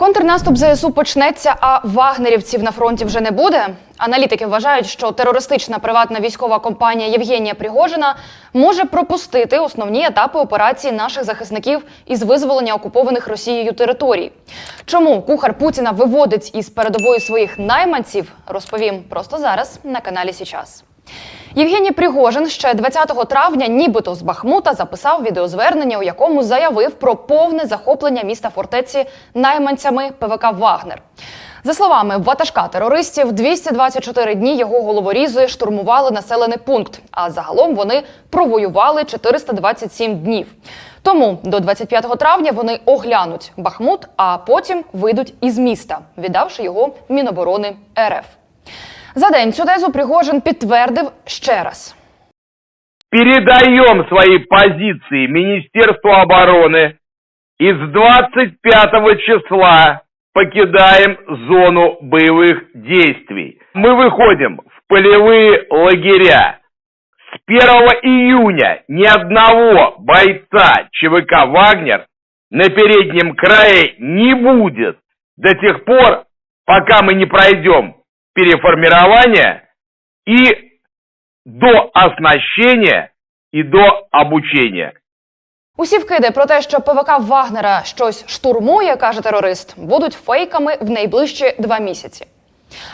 Контрнаступ ЗСУ почнеться, а вагнерівців на фронті вже не буде. Аналітики вважають, що терористична приватна військова компанія Євгенія Пригожина може пропустити основні етапи операції наших захисників із визволення окупованих Росією територій. Чому кухар Путіна виводить із передової своїх найманців, розповім просто зараз на каналі Січас. Євгеній Пригожин ще 20 травня, нібито з Бахмута, записав відеозвернення, у якому заявив про повне захоплення міста фортеці найманцями ПВК Вагнер. За словами ватажка терористів, 224 дні його головорізи штурмували населений пункт. А загалом вони провоювали 427 днів. Тому до 25 травня вони оглянуть Бахмут, а потім вийдуть із міста, віддавши його Міноборони РФ. За день цю тезу Пригожин підтвердив ще раз. Передаем свои позиции Министерству обороны и с 25 числа покидаем зону боевых действий. Мы выходим в полевые лагеря. С 1 июня ни одного бойца ЧВК «Вагнер» на переднем крае не будет до тех пор, пока мы не пройдем переформирование и до оснащения і до обучення. Усі вкиди про те, що ПВК Вагнера щось штурмує, каже терорист, будуть фейками в найближчі два місяці.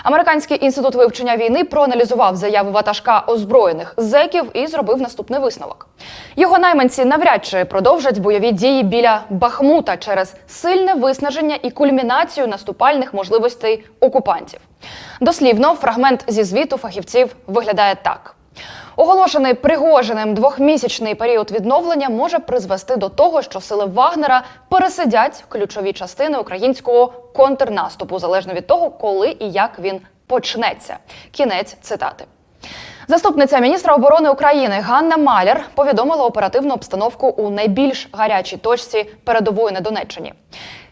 Американський інститут вивчення війни проаналізував заяви ватажка озброєних зеків і зробив наступний висновок. Його найманці навряд чи продовжать бойові дії біля Бахмута через сильне виснаження і кульмінацію наступальних можливостей окупантів. Дослівно, фрагмент зі звіту фахівців виглядає так. Оголошений Пригожиним двохмісячний період відновлення може призвести до того, що сили Вагнера пересидять ключові частини українського контрнаступу, залежно від того, коли і як він почнеться. Кінець цитати. Заступниця міністра оборони України Ганна Маляр повідомила оперативну обстановку у найбільш гарячій точці передової на Донеччині.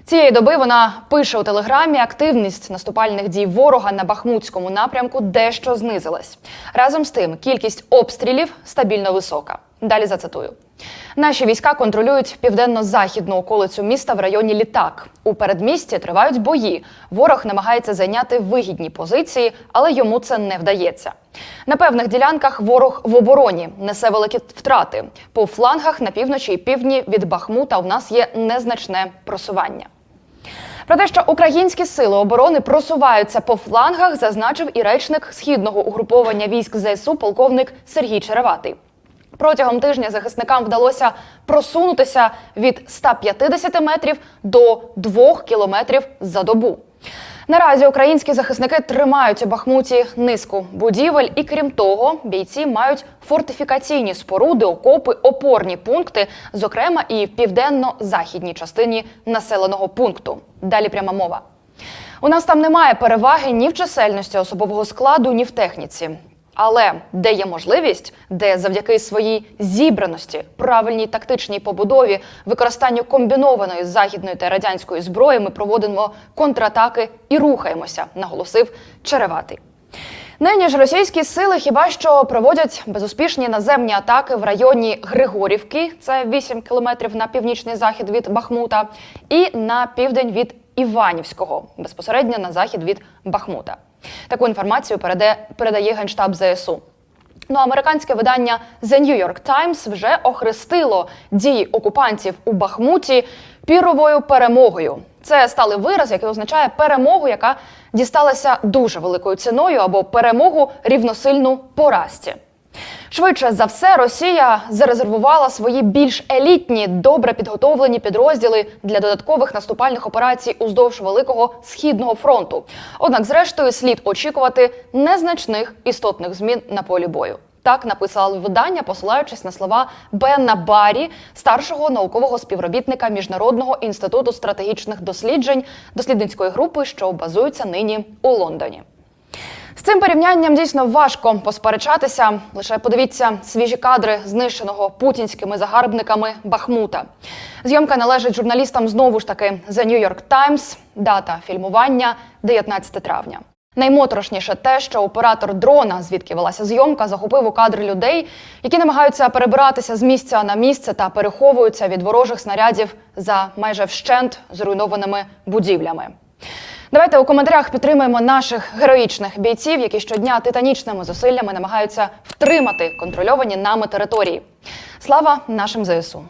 Цієї доби вона пише у телеграмі: активність наступальних дій ворога на Бахмутському напрямку дещо знизилась. Разом з тим, кількість обстрілів стабільно висока. Далі зацитую. Наші війська контролюють південно-західну околицю міста в районі Літак. У передмісті тривають бої. Ворог намагається зайняти вигідні позиції, але йому це не вдається. На певних ділянках ворог в обороні несе великі втрати. По флангах на півночі і півдні від Бахмута у нас є незначне просування. Про те, що українські сили оборони просуваються по флангах, зазначив і речник східного угруповання військ ЗСУ полковник Сергій Череватий. Протягом тижня захисникам вдалося просунутися від 150 метрів до 2 кілометрів за добу. Наразі українські захисники тримають у Бахмуті низку будівель, і крім того, бійці мають фортифікаційні споруди, окопи, опорні пункти, зокрема і в південно-західній частині населеного пункту. Далі пряма мова. У нас там немає переваги ні в чисельності особового складу, ні в техніці. Але де є можливість, де завдяки своїй зібраності, правильній тактичній побудові, використанню комбінованої західної та радянської зброї, ми проводимо контратаки і рухаємося, наголосив Череватий. Нині ж російські сили хіба що проводять безуспішні наземні атаки в районі Григорівки, це 8 кілометрів на північний захід від Бахмута, і на південь від Іванівського, безпосередньо на захід від Бахмута. Таку інформацію переде, передає генштаб ЗСУ. Ну, американське видання The New York Times вже охрестило дії окупантів у Бахмуті піровою перемогою. Це стали вираз, який означає перемогу, яка дісталася дуже великою ціною або перемогу рівносильну поразці. Швидше за все, Росія зарезервувала свої більш елітні, добре підготовлені підрозділи для додаткових наступальних операцій уздовж великого східного фронту. Однак, зрештою, слід очікувати незначних істотних змін на полі бою. Так написало видання, посилаючись на слова Бенна Баррі, старшого наукового співробітника Міжнародного інституту стратегічних досліджень дослідницької групи, що базується нині у Лондоні. З цим порівнянням дійсно важко посперечатися. Лише подивіться свіжі кадри знищеного путінськими загарбниками Бахмута. Зйомка належить журналістам знову ж таки The New York Times. Дата фільмування 19 травня. Наймоторошніше те, що оператор дрона, звідки велася зйомка, захопив у кадр людей, які намагаються перебиратися з місця на місце та переховуються від ворожих снарядів за майже вщент зруйнованими будівлями. Давайте у коментарях підтримаємо наших героїчних бійців, які щодня титанічними зусиллями намагаються втримати контрольовані нами території. Слава нашим ЗСУ!